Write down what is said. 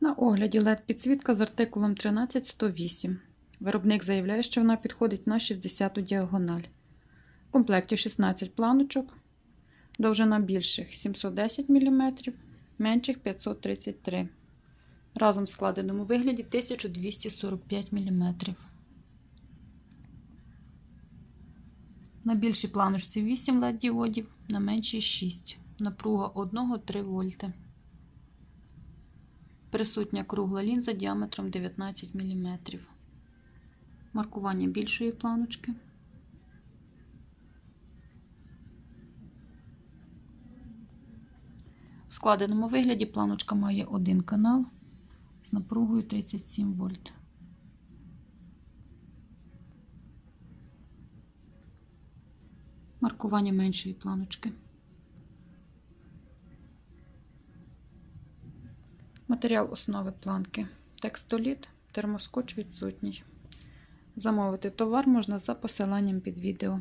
На огляді LED підсвітка з артикулом 13108. Виробник заявляє, що вона підходить на 60-ту діагональ. В комплекті 16 планочок, довжина більших 710 мм, менших 533 Разом в складеному вигляді 1245 мм. На більшій планочці 8 LED діодів, на меншій 6. Напруга 1-3 вольти. Присутня кругла лінза діаметром 19 мм. Маркування більшої планочки. В складеному вигляді планочка має один канал з напругою 37 вольт. Маркування меншої планочки. Матеріал основи планки. Текстоліт, термоскоч відсутній. Замовити товар можна за посиланням під відео.